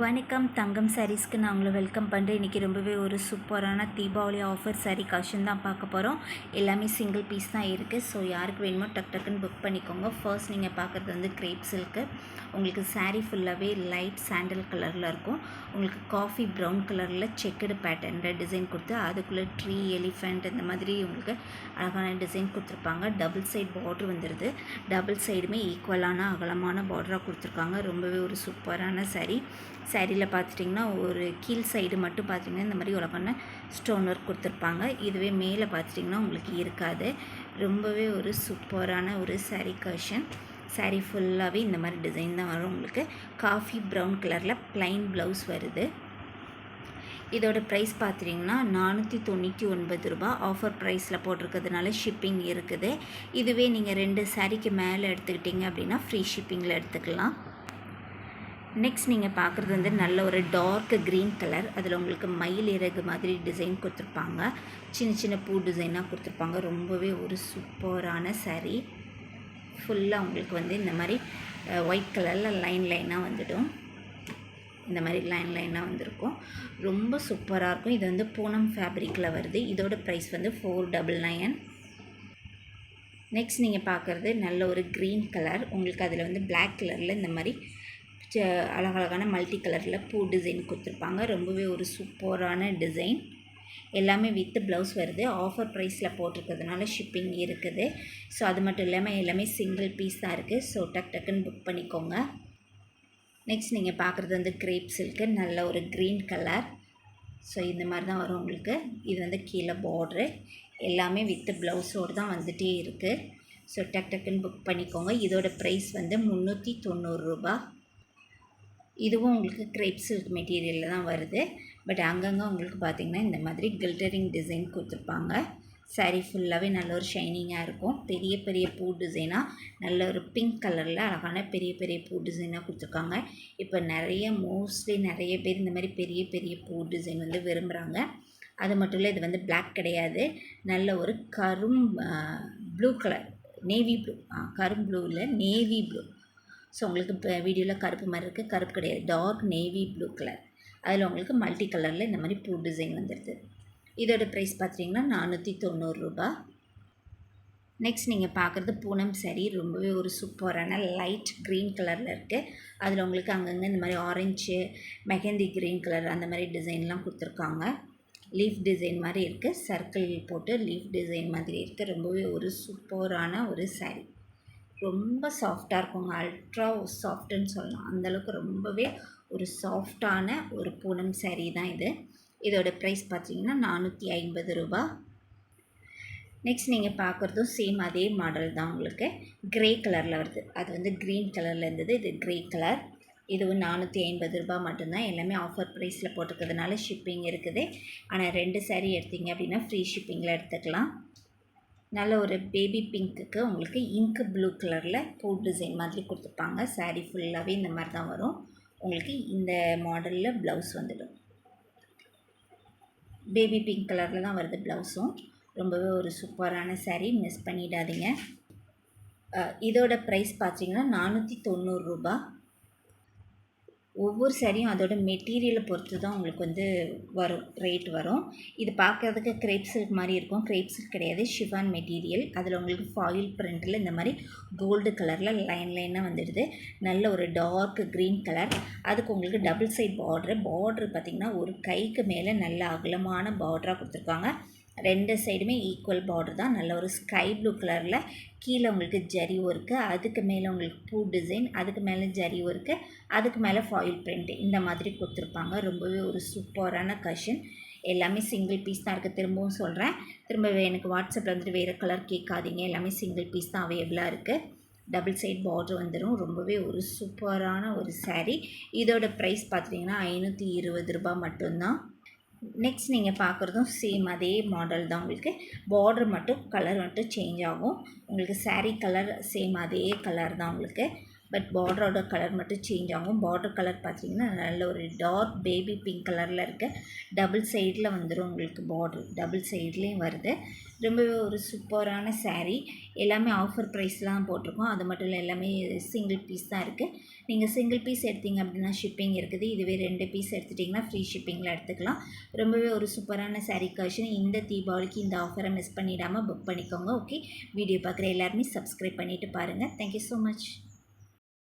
வணக்கம் தங்கம் சாரீஸ்க்கு நான் உங்களை வெல்கம் பண்ணுறேன் இன்றைக்கி ரொம்பவே ஒரு சூப்பரான தீபாவளி ஆஃபர் சாரீ கலெக்ஷன் தான் பார்க்க போகிறோம் எல்லாமே சிங்கிள் பீஸ் தான் இருக்குது ஸோ யாருக்கு வேணுமோ டக் டக்குன்னு புக் பண்ணிக்கோங்க. ஃபர்ஸ்ட் நீங்கள் பார்க்குறது வந்து கிரேப் சில்க்கு உங்களுக்கு சாரீ ஃபுல்லாகவே லைட் சாண்டல் கலரில் இருக்கும். உங்களுக்கு காஃபி ப்ரௌன் கலரில் செக்குடு பேட்டர்னில் டிசைன் கொடுத்து அதுக்குள்ளே ட்ரீ எலிஃபெண்ட் இந்த மாதிரி உங்களுக்கு அழகான டிசைன் கொடுத்துருப்பாங்க. டபுள் சைட் பார்டர் வந்துடுது டபுள் சைடுமே ஈக்குவலான அகலமான பார்டராக கொடுத்துருக்காங்க. ரொம்பவே ஒரு சூப்பரான சாரீ சேரீயில் பார்த்துட்டிங்கன்னா ஒரு கீழ் சைடு மட்டும் பார்த்தீங்கன்னா இந்த மாதிரி உலகான ஸ்டோன் ஒர்க் கொடுத்துருப்பாங்க. இதுவே மேலே பார்த்துட்டிங்கன்னா உங்களுக்கு இருக்காது. ரொம்பவே ஒரு சூப்பரான ஒரு சாரீ கஷன் சாரீ ஃபுல்லாகவே இந்த மாதிரி டிசைன் தான் வரும் உங்களுக்கு. காஃபி ப்ரௌன் கலரில் ப்ளைன் ப்ளவுஸ் வருது. இதோட ப்ரைஸ் பார்த்துட்டிங்கன்னா நானூற்றி தொண்ணூற்றி ஒன்பது ரூபா. ஆஃபர் ப்ரைஸில் போட்டிருக்கிறதுனால ஷிப்பிங் இருக்குது. இதுவே நீங்கள் ரெண்டு சாரிக்கு மேலே எடுத்துக்கிட்டிங்க அப்படின்னா ஃப்ரீ ஷிப்பிங்கில் எடுத்துக்கலாம். நெக்ஸ்ட் நீங்கள் பார்க்குறது வந்து நல்ல ஒரு டார்க் க்ரீன் கலர் அதில் உங்களுக்கு மயில் இறகு மாதிரி டிசைன் கொடுத்துருப்பாங்க. சின்ன சின்ன பூ டிசைனாக கொடுத்துருப்பாங்க. ரொம்பவே ஒரு சூப்பரான சரி ஃபுல்லாக உங்களுக்கு வந்து இந்த மாதிரி ஒயிட் கலரில் லைன் லைனாக வந்துடும். இந்த மாதிரி லைன் லைனாக வந்திருக்கும். ரொம்ப சூப்பராக இருக்கும். இது வந்து பூனம் ஃபேப்ரிக்கில் வருது. இதோட ப்ரைஸ் வந்து ஃபோர் டபுள் நயன் நெக்ஸ்ட் நீங்கள் பார்க்குறது நல்ல ஒரு க்ரீன் கலர் உங்களுக்கு அதில் வந்து பிளாக் கலரில் இந்த மாதிரி அழகழகான மல்டி கலரில் பூ டிசைன் கொடுத்துருப்பாங்க. ரொம்பவே ஒரு சூப்பரான டிசைன் எல்லாமே வித் ப்ளவுஸ் வருது. ஆஃபர் ப்ரைஸில் போட்டிருக்கிறதுனால ஷிப்பிங் இருக்குது. ஸோ அது மட்டும் இல்லாமல் எல்லாமே சிங்கிள் பீஸ் தான் இருக்குது ஸோ டக் டக்குன்னு புக் பண்ணிக்கோங்க. நெக்ஸ்ட் நீங்கள் பார்க்குறது வந்து கிரேப் சில்க்கு நல்ல ஒரு க்ரீன் கலர் ஸோ இந்த மாதிரி தான் வரும் உங்களுக்கு. இது வந்து கீழே பார்ட்ரு எல்லாமே வித்து ப்ளவுஸோடு தான் வந்துகிட்டே இருக்குது ஸோ டக் டக்குன்னு புக் பண்ணிக்கோங்க. இதோட ப்ரைஸ் வந்து முந்நூற்றி தொண்ணூறுரூபா இதுவும் உங்களுக்கு கிரேப் சில்க் மெட்டீரியலில் தான் வருது. பட் அங்கங்கே உங்களுக்கு பார்த்திங்கன்னா இந்த மாதிரி கில்டரிங் டிசைன் கொடுத்துருப்பாங்க. சாரீ ஃபுல்லாகவே நல்ல ஒரு ஷைனிங்காக இருக்கும். பெரிய பெரிய பூ டிசைனாக நல்ல ஒரு பிங்க் கலரில் அழகான பெரிய பெரிய பூ டிசைனாக கொடுத்துருக்காங்க. இப்போ நிறைய மோஸ்ட்லி நிறைய பேர் இந்த மாதிரி பெரிய பெரிய பூ டிசைன் வந்து விரும்புகிறாங்க அது மட்டும் இல்லை இது வந்து பிளாக் கிடையாது. நல்ல ஒரு கரும் ப்ளூ கலர் நேவி ப்ளூ கரும் ப்ளூ இல்லை நேவி ப்ளூ ஸோ உங்களுக்கு இப்போ வீடியோவில் கருப்பு மாதிரி இருக்குது கருப்பு கிடையாது. டார்க் நேவி ப்ளூ கலர் அதில் உங்களுக்கு மல்டி கலரில் இந்த மாதிரி பூ டிசைன் வந்துடுது இதோட ப்ரைஸ் பார்த்தீங்கன்னா நானூற்றி தொண்ணூறுரூபா நெக்ஸ்ட் நீங்கள் பார்க்குறது பூனம் சரி ரொம்பவே ஒரு சூப்பரான லைட் க்ரீன் கலரில் இருக்குது அதில் உங்களுக்கு அங்கங்கே இந்த மாதிரி ஆரஞ்சு மெஹந்தி க்ரீன் கலர் அந்த மாதிரி டிசைன்லாம் கொடுத்துருக்காங்க. லீஃப் டிசைன் மாதிரி இருக்குது சர்க்கிள் போட்டு லீஃப் டிசைன் மாதிரி இருக்குது ரொம்பவே ஒரு சூப்பரான ஒரு சாரீ ரொம்ப சாஃப்டாக இருக்குங்க. அல்ட்ரா சாஃப்ட்டுன்னு சொல்லலாம். அந்தளவுக்கு ரொம்பவே ஒரு சாஃப்டான ஒரு பூனம் சேரீ தான் இது. இதோட ப்ரைஸ் பார்த்தீங்கன்னா நானூற்றி ஐம்பது ரூபா. நெக்ஸ்ட் நீங்கள் பார்க்குறதும் சேம் அதே மாடல் தான் உங்களுக்கு. க்ரே கலரில் வருது. அது வந்து க்ரீன் கலரில் இருந்தது. இது க்ரே கலர் இதுவும் நானூற்றி ஐம்பது ரூபா மட்டும்தான். எல்லாமே ஆஃபர் ப்ரைஸில் போட்டிருக்கிறதுனால ஷிப்பிங் இருக்குது. ஆனால் ரெண்டு சேரீ எடுத்தீங்க அப்படின்னா ஃப்ரீ ஷிப்பிங்கில் எடுத்துக்கலாம். நல்ல ஒரு பேபி பிங்க்குக்கு உங்களுக்கு இங்க் ப்ளூ கலரில் பூ டிசைன் மாதிரி கொடுத்துருப்பாங்க சாரீ ஃபுல்லாகவே இந்த மாதிரி தான் வரும். உங்களுக்கு இந்த மாடலில் ப்ளவுஸ் வந்துடும். பேபி பிங்க் கலரில் தான் வருது ப்ளவுஸும் ரொம்பவே ஒரு சூப்பரான சாரீ மிஸ் பண்ணிடாதீங்க. இதோட ப்ரைஸ் பார்த்தீங்கன்னா நானூற்றி தொண்ணூறுரூபா ஒவ்வொரு சாரியும் அதோட மெட்டீரியலை பொறுத்து தான் உங்களுக்கு வந்து வரும் ரேட் வரும். இது பார்க்கறதுக்கு கிரேப் சில்க் மாதிரி இருக்கும். கிரேப் சில்க் கிடையாது ஷிவான் மெட்டீரியல் அதில் உங்களுக்கு ஃபாயில் பிரிண்டில் இந்த மாதிரி கோல்டு கலரில் லைன் லைனாக வந்துடுது. நல்ல ஒரு டார்க் க்ரீன் கலர் அதுக்கு உங்களுக்கு டபுள் சைட் பார்ட்ரு பார்ட்ரு பார்த்திங்கன்னா ஒரு கைக்கு மேலே நல்ல அகலமான பார்டராக கொடுத்துருக்காங்க. ரெண்டு சைடுமே ஈக்குவல் பார்டர் தான். நல்ல ஒரு ஸ்கை ப்ளூ கலரில் கீழே உங்களுக்கு ஜரி ஒர்க்கு அதுக்கு மேலே உங்களுக்கு பூ டிசைன் அதுக்கு மேலே ஜரி ஒர்க்கு அதுக்கு மேலே ஃபாயில் பிரிண்ட் இந்த மாதிரி கொடுத்துருப்பாங்க. ரொம்பவே ஒரு சூப்பரான கஷன் எல்லாமே சிங்கிள் பீஸ் தான் இருக்குது திரும்பவும் சொல்கிறேன் திரும்ப எனக்கு வாட்ஸ்அப்பில் வந்துட்டு வேறு கலர் கேட்காதீங்க. எல்லாமே சிங்கிள் பீஸ் தான் அவைலபிளாக இருக்குது டபுள் சைட் பார்டர் வந்துடும் ரொம்பவே ஒரு சூப்பரான ஒரு சாரீ இதோட ப்ரைஸ் பார்த்தீங்கன்னா ஐநூற்றி இருபது ரூபாய் மட்டும்தான். நெக்ஸ்ட் நீங்கள் பார்க்குறதும் சேம் அதே மாடல் தான் உங்களுக்கு. பார்டர் மட்டும் கலர் மட்டும் சேஞ்ச் ஆகும். உங்களுக்கு சாரீ கலர் சேம் அதே கலர் தான் உங்களுக்கு. பட் பார்டரோட கலர் மட்டும் சேஞ்ச் ஆகும். பார்டர் கலர் பார்த்தீங்கன்னா நல்ல ஒரு டார்க் பேபி பிங்க் கலரில் இருக்க. டபுள் சைடில் வந்துடும் உங்களுக்கு பார்டர் டபுள் சைட்லேயும் வருது. ரொம்பவே ஒரு சூப்பரான saree. எல்லாமே ஆஃபர் ப்ரைஸ்லாம் போட்டிருக்கோம். அது மட்டும் இல்லை எல்லாமே சிங்கிள் பீஸ் தான் இருக்குது நீங்கள் சிங்கிள் பீஸ் எடுத்தீங்க அப்படின்னா ஷிப்பிங் இருக்குது. இதுவே ரெண்டு பீஸ் எடுத்துட்டிங்கன்னா ஃப்ரீ ஷிப்பிங்கில் எடுத்துக்கலாம். ரொம்பவே ஒரு சூப்பரான saree கலெக்ஷன் இந்த தீபாவளிக்கு இந்த ஆஃபரை மிஸ் பண்ணிடாமல் புக் பண்ணிக்கோங்க ஓகே வீடியோ பார்க்குற எல்லாருமே சப்ஸ்கிரைப் பண்ணிவிட்டு பாருங்கள் தேங்க்யூ ஸோ மச்